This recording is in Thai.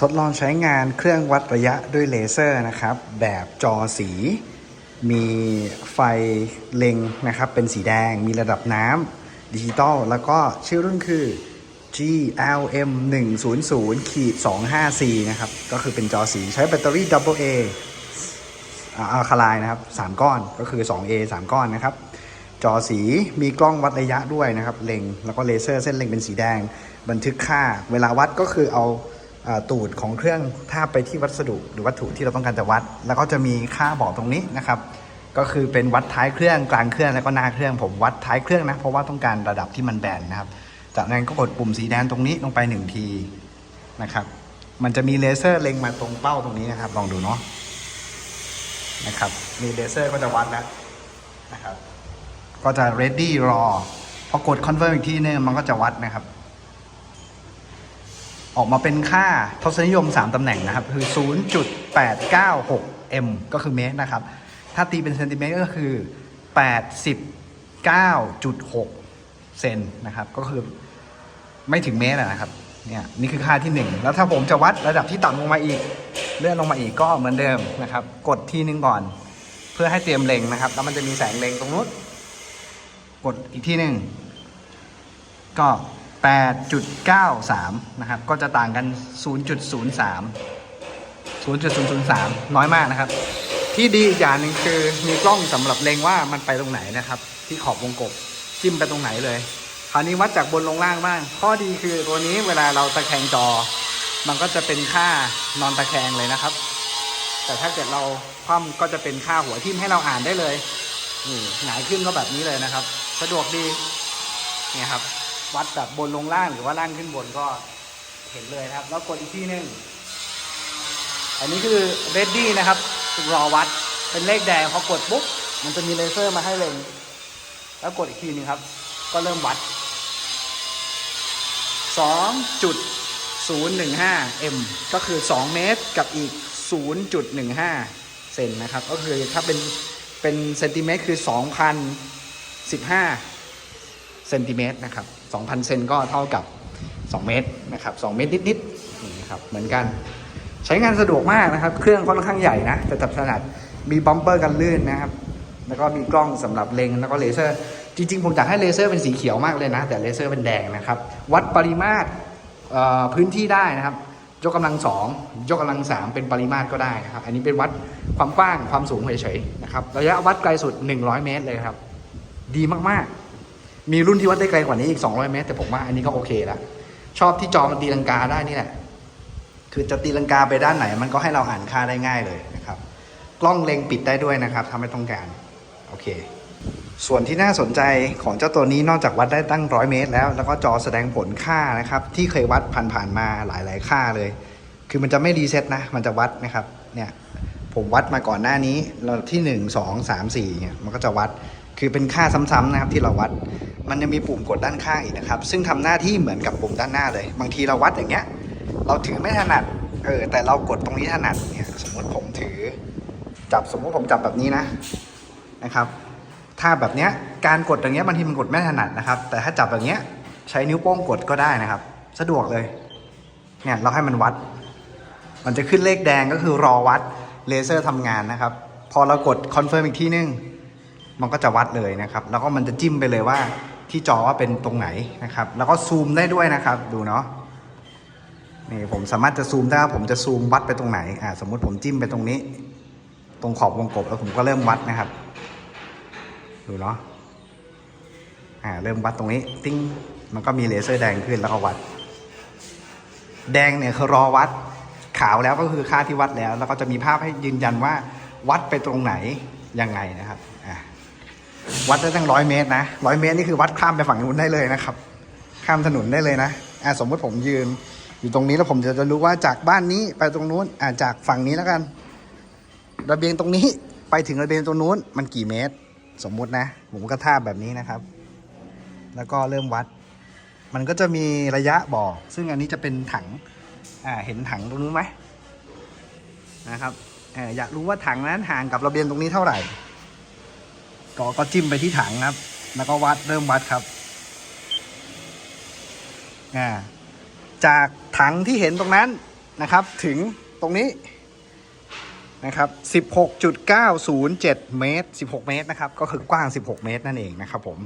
ทดลองใช้งานเครื่องวัดระยะด้วยเลเซอร์นะครับ แบบจอสี มีไฟเล็งนะครับ เป็นสีแดง มีระดับน้ำดิจิตอล แล้วก็ชื่อรุ่นคือ GLM 1 0 0ขีด25 C นะครับ ก็คือเป็นจอสีใช้แบตเตอรี่ Double A อัลคาไลน์นะครับ 3 ก้อนก็คือ 2A 3 ก้อนนะครับ จอสีมีกล้องวัดระยะด้วยนะครับ เล็ง แล้วก็เลเซอร์เส้นเล็งเป็นสีแดง บันทึกค่า เวลาวัดก็คือเอา ตูดของเครื่องทาไปที่วัสดุหรือวัตถุที่เราต้องการจะวัด แล้วก็จะมีค่าบอกตรงนี้นะครับ ก็คือเป็นวัดท้ายเครื่องกลางเครื่องแล้วก็หน้าเครื่องผมวัดท้ายเครื่องนะเพราะว่าต้องการระดับที่มันแบนนะครับ จากนั้นก็กดปุ่มสีแดงตรงนี้ลงไปหนึ่งทีนะครับ มันจะมีเลเซอร์เล็งมาตรงเป้าตรงนี้นะครับ ลองดูเนาะนะครับมีเลเซอร์ก็จะวัดแล้วนะครับ ก็จะ ready รอพอกด confirm อีกทีนึงมันก็จะวัดนะครับ ออกมาเป็นค่าทศนิยม 3 ตำแหน่งนะครับ คือ 0.896 m ก็คือเมตรนะครับ ถ้าตีเป็นเซนติเมตรก็คือ 89.6 เซนนะครับ ก็คือไม่ถึงเมตรอะนะครับ เนี่ยนี่คือค่าที่ 1 แล้วถ้าผมจะวัดระดับที่ต่ำลงมาอีก เลื่อนลงมาอีกก็เหมือนเดิมนะครับ กดทีนึงก่อน เพื่อให้เตรียมเล็งนะครับ แล้วมันจะมีแสงเล็งตรงนู้น กดอีกที่หนึ่งก็ 8.93 นะครับ ก็จะต่างกัน 0.03 0.003 น้อยมากนะครับ ที่ดีอีกอย่างหนึ่งคือมีกล้องสำหรับเล็งว่ามันไปตรงไหนนะครับ ที่ขอบวงกบจิ้มไปตรงไหนเลย คราวนี้วัดจากบนลงล่างบ้าง ข้อดีคือตัวนี้เวลาเราตะแคงจอ มันก็จะเป็นค่านอนตะแคงเลยนะครับ แต่ถ้าเกิดเราคว่ำก็จะเป็นค่าหัวทิ่มให้เราอ่านได้เลยนี่หงายขึ้นก็แบบนี้เลยนะครับ สะดวกดีนี่ครับ วัดแบบบนลงล่างหรือว่าล่างขึ้นบนก็เห็นเลยนะครับ แล้วกดอีกที่หนึ่งอันนี้คือ ready นะครับ รอวัดเป็นเลขแดงพอกดปุ๊บมันจะมีเลเซอร์มาให้เล็งแล้วกดอีกทีนึงครับ ก็เริ่มวัด 2.015 m ก็คือ 2 เมตรกับอีก 0.15 เซนนะครับ ก็คือถ้าเป็นเป็นเซนติเมตรคือ 2,015 เซนติเมตรนะครับ2,000เซนก็เท่ากับ 2 เมตรนะครับ2เมตรนิดๆนี่นะครับเหมือนกัน ใช้งานสะดวกมากนะครับ เครื่องค่อนข้างใหญ่นะแต่จับถนัดมีบัมเปอร์กันลื่นนะครับ แล้วก็มีกล้องสำหรับเล็งแล้วก็เลเซอร์ จริงๆ ผมอยากให้เลเซอร์เป็นสีเขียวมากเลยนะ แต่เลเซอร์เป็นแดงนะครับ วัดปริมาตรพื้นที่ได้นะครับ ยกกำลังสองยกกำลังสามเป็นปริมาตรก็ได้นะครับ อันนี้เป็นวัดความกว้างความสูงเฉยๆนะครับ ระยะวัดไกลสุด 100 เมตรเลยครับ ดีมากๆ มีรุ่นที่วัดได้ไกลกว่านี้อีก 200 เมตร แต่ผมว่าอันนี้ก็โอเคแล้วชอบที่จอมันตีลังกาได้นี่แหละคือจะตีลังกาไปด้านไหน มันก็ให้เราอ่านค่าได้ง่ายเลยนะครับ กล้องเล็งปิดได้ด้วยนะครับถ้าไม่ต้องการโอเค ส่วนที่น่าสนใจของเจ้าตัวนี้นอกจากวัดได้ตั้งร้อยเมตร แล้วแล้วก็จอแสดงผลค่านะครับ ที่เคยวัดผ่านๆมาหลาย ๆ ค่าเลย คือมันจะไม่รีเซ็ตนะ มันจะวัดนะครับเนี่ยผมวัดมาก่อนหน้านี้เราที่ 1 2 3 4เนี่ยมันก็จะวัดคือเป็นค่าซ้ำๆนะครับที่เราวัด มันยังมีปุ่มกดด้านข้างอีกนะครับ ซึ่งทำหน้าที่เหมือนกับปุ่มด้านหน้าเลย บางทีเราวัดอย่างเงี้ย เราถือไม่ถนัด เออ แต่เรากดตรงนี้ถนัดเนี่ย สมมติผมถือ จับสมมติผมจับแบบนี้นะ นะครับ ถ้าแบบเนี้ย การกดอย่างเงี้ยบางทีมันกดไม่ถนัดนะครับ แต่ถ้าจับแบบเนี้ยใช้นิ้วโป้งกดก็ได้นะครับ สะดวกเลย เนี่ยเราให้มันวัด มันจะขึ้นเลขแดงก็คือรอวัดเลเซอร์ทำงานนะครับ พอเรากดคอนเฟิร์มอีกทีนึง มันก็จะวัดเลยนะครับ แล้วก็มันจะจิ้มไปเลยว่า ที่จอว่าเป็นตรงไหนนะครับ แล้วก็ซูมได้ด้วยนะครับ ดูเนาะนี่ผมสามารถจะซูมได้ผมจะซูมวัดไปตรงไหนอ่าสมมุติผมจิ้มไปตรงนี้ ตรงขอบวงกบแล้วผมก็เริ่มวัดนะครับ ดูเนาะอ่าเริ่มวัดตรงนี้ ติ้งมันก็มีเลเซอร์แดงขึ้นแล้วก็วัด แดงเนี่ยคือรอวัดขาวแล้วก็คือค่าที่วัดแล้ว แล้วก็จะมีภาพให้ยืนยันว่าวัดไปตรงไหนยังไงนะครับอ่า วัดได้ตั้งร้อยเมตรนะร้อยเมตรนี่คือวัดข้ามไปฝั่งนู้นได้เลยนะครับ ข้ามถนนได้เลยนะอ่าสมมติผมยืน อยู่ตรงนี้แล้วผมจะจะรู้ว่าจากบ้านนี้ไปตรงนู้นอ่าจากฝั่งนี้แล้วกัน ระเบียงตรงนี้ไปถึงระเบียงตรงนู้นมันกี่เมตร สมมุตินะ ผมก็ท่าแบบนี้นะครับ แล้วก็เริ่มวัด มันก็จะมีระยะบอก ซึ่งอันนี้จะเป็นถังอ่าเห็นถังตรงนู้นไหมนะครับออยากรู้ว่าถังนั้นห่างกับระเบียงตรงนี้เท่าไหร่ ก็ก็จิ้มไปที่ถังครับ แล้วก็วัดเริ่มวัดครับอ่าจากถังที่เห็นตรงนั้นนะครับ ถึงตรงนี้นะครับ16.907 เมตร 16 เมตรนะครับ ก็คือกว้าง 16 เมตรนั่นเองนะครับผม